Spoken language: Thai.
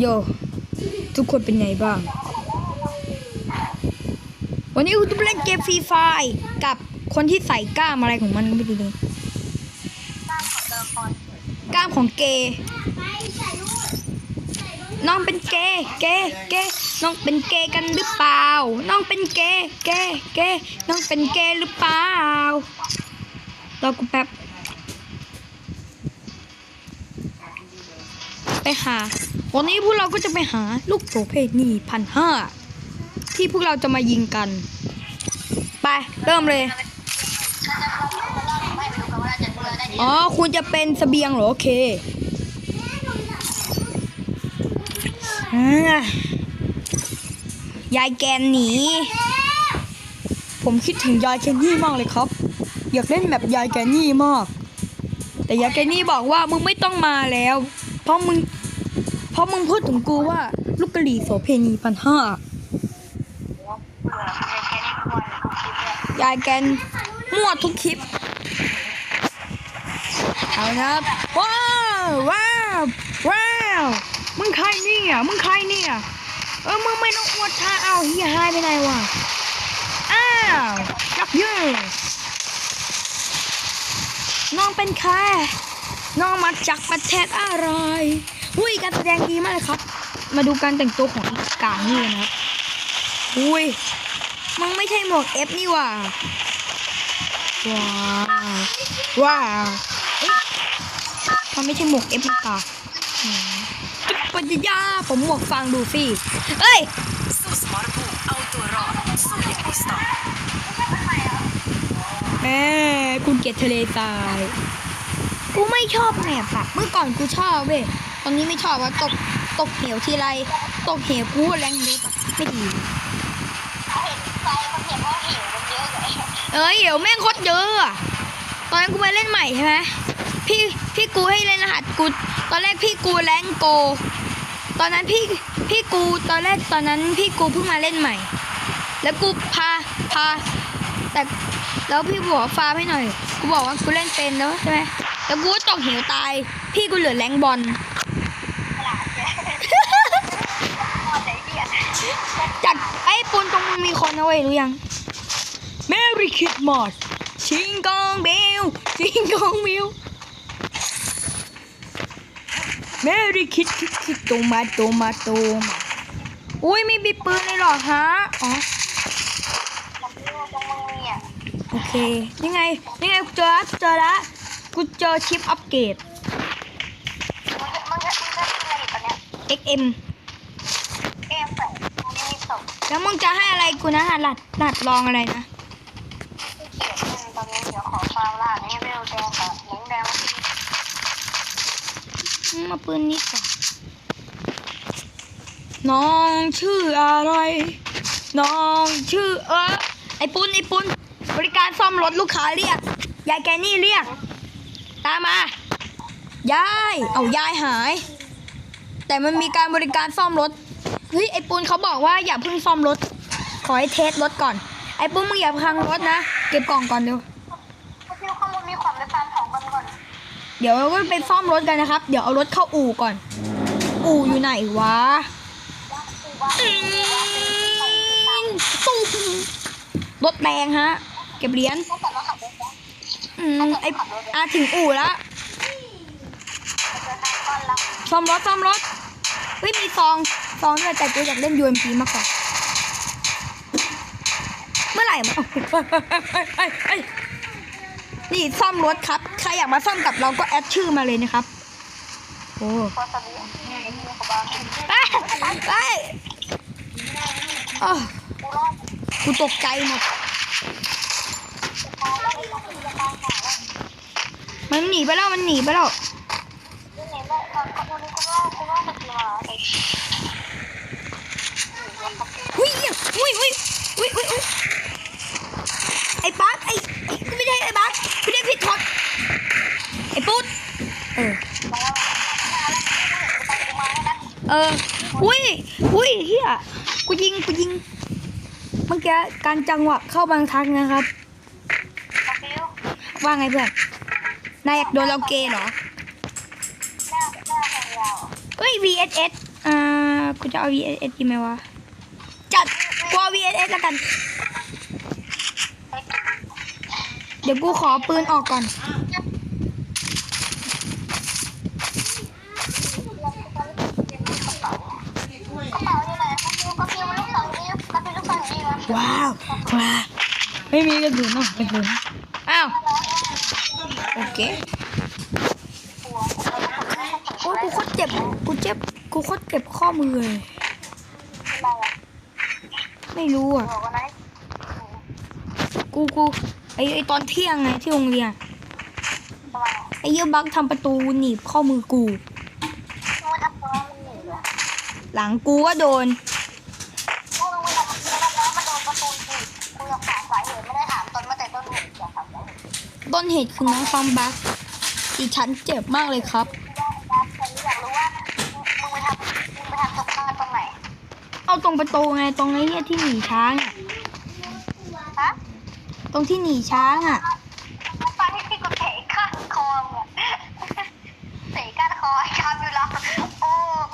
โย ทุกคนเป็นไงบ้าง วันนี้คุณจะไปเล่นเกมฟรีไฟกับคนที่ใส่กล้ามอะไรของมันก็ไม่รู้เลยกล้ามของเกย์น้องเป็นเกย์เกย์เกย์น้องเป็นเกย์กันหรือเปล่า น้องเป็นเกย์เกย์เกย์น้องเป็นเกย์หรือเปล่ารอกูแป๊บ ไปหา วันนี้พวกเราก็จะไปหาลูกโสเพณีพันห้าที่พวกเราจะมายิงกัน ไปเริ่มเลย อ๋อ คุณจะเป็นเสบียงเหรอ โอเคยายแกนหนี ผมคิดถึงยายแกนนี่มากเลยครับ อยากเล่นแบบยายแกนนี่มาก แต่ยายแกนนี่บอกว่ามึงไม่ต้องมาแล้ว เพราะมึง ราะมึงพูดถึงกูว่า ลูกกะหรี่โสเพณีพันห้ายายแกนมั่วทุกคลิป เอาครับ ว้าวว้าวว้าวมึงใครเนี่ยมึงใครเนี่ยเออมึงไม่ต้องอวดท่าเอาเฮียหายไปไหนวะอ้าวจับยืนน้องเป็นใครน้องมาจากประเทศอะไร อุ้ยการแสดงดีมากเลยครับ มาดูการแต่งตัวของอีกการนี่นะครับอุ้ยมึงไม่ใช่หมวกเอฟนี่หว่าว้าวว้าวมันไม่ใช่หมวกเอฟมากาอืมปัญญาผมหมวกฟังดูสิเอ้ยสู้สมรภูมิเอาตัวรอดสู้อย่างมีสไตล์แหมคุณเกลียดทะเลทราย กูไม่ชอบแมปอะเมื่อก่อนกูชอบเว้ย ตอนนี้ไม่ชอบว่าตกตกเหวทีไรตกเหวกูแรงเล็กอะไม่ดีเอ้ยเหวแม่งโคตรเยอะอะตอนนั้นกูไปเล่นใหม่ใช่ไหมพี่พี่กูให้เล่นรหัสกูตอนแรกพี่กูแรงโก ตอนนั้นพี่พี่กูตอนแรกตอนนั้นพี่กูเพิ่งมาเล่นใหม่ แล้วกูพาพาแต่แล้วพี่บอกฟาร์มให้หน่อย กูบอกว่ากูเล่นเป็นแล้วใช่ไหมแล้วกูตกเหวตาย พี่กูเหลือแรงบอล จัดไอ้ปูน ตรงมึงมีคนนะเว้ยรู้ยัง Merry Christmas ชิงกองเบลชิงกองเบล Merry Christmas โตมาโตมาโตมาอุ้ยมีบีปืนเลยหรอฮะอ๋อโอเคนี่ไงนี่ไงกูเจอละเจอละกูเจอชิปอัปเกรด XM แล้วมึงจะให้อะไรกูนะหลัดหลัดลองอะไรนะอืมมาปืนนี้ก่อนน้องชื่ออะไร น้องชื่อเออไอปุนไอปุนบริการซ่อมรถลูกค้าเรียก ยายแกนี่เรียก ตามมา ยาย เอายายหาย แต่มันมีการบริการซ่อมรถ เฮ้ยไอปุนเขาบอกว่าอย่าเพิ่งซ่อมรถ ขอให้เทสรถก่อน ไอปุนมึงอย่าพังรถนะ เก็บกล่องก่อนเร็วเดี๋ยวเราก็ไปซ่อมรถกันนะครับ เดี๋ยวเอารถเข้าอู่ก่อน อู่อยู่ไหนวะอืมตุ้มรถแดงฮะ เก็บเหรียญอืมไออาถึงอู่แล้วซ่อมรถซ่อมรถเฮ้ยมีซอง ซองด้วยแต่กูอยากเล่น UMP มากกว่า เมื่อไหร่มาเอ้ยเอ้ยเอ้ยนี่ซ่อมรถครับ ใครอยากมาซ่อมกับเราก็แอดชื่อมาเลยนะครับ โอ้ไปไปอ้าวกูตกใจหมดมันหนีไปแล้ว มันหนีไปแล้ว หุ้ยหุ้ยหุ้ยหุ้ยหุ้ยหุ้ยไอ้ปั๊กไอ้ไอ้ไม่ใช่ไอ้ปั๊กไม่ได้ผิดทด ไอ้ปุ๊ดเออเอออุ้ยอุ้ยเฮียกูยิงกูยิง เมื่อกี้การจังหวะเข้าบางทักนะครับ ว่าไงเพื่อนนายอยากโดนเราเกย์เหรอเฮ้ย VSS อ่ากูจะเอา VSS ดีไหมวะ จัดกูเอา VSS แล้วกัน เดี๋ยวกูขอปืนออกก่อน กระเป๋าอยู่ไหนกระปิวกระปิวลูกสองนิ้วกระปิวลูกสองนิ้ ว้าวว้าวไม่มีกระสุนหรอกกระสุนอ้าว โอเคโอ้ยกูโคตรเจ็บกูเจ็บกูโคตรเจ็บข้อมือเลยไม่รู้อะกูกูไอไอตอนเที่ยงไงที่โรงเรียนไมไอเยี่ยบักทำประตูหนีบข้อมือกู หลังกูก็โดน ตุต้นเหตุคือน้องฟอมบักอีฉันเจ็บมากเลยครับได้ครับฉันอยากรู้ว่ามึงไปทำมึงไปทำตรงหน้าตรงไหนเอาตรงประตูไงตรงไอ้เนี่ยที่หนีช้างอะฮะตรงที่หนีช้างอะเ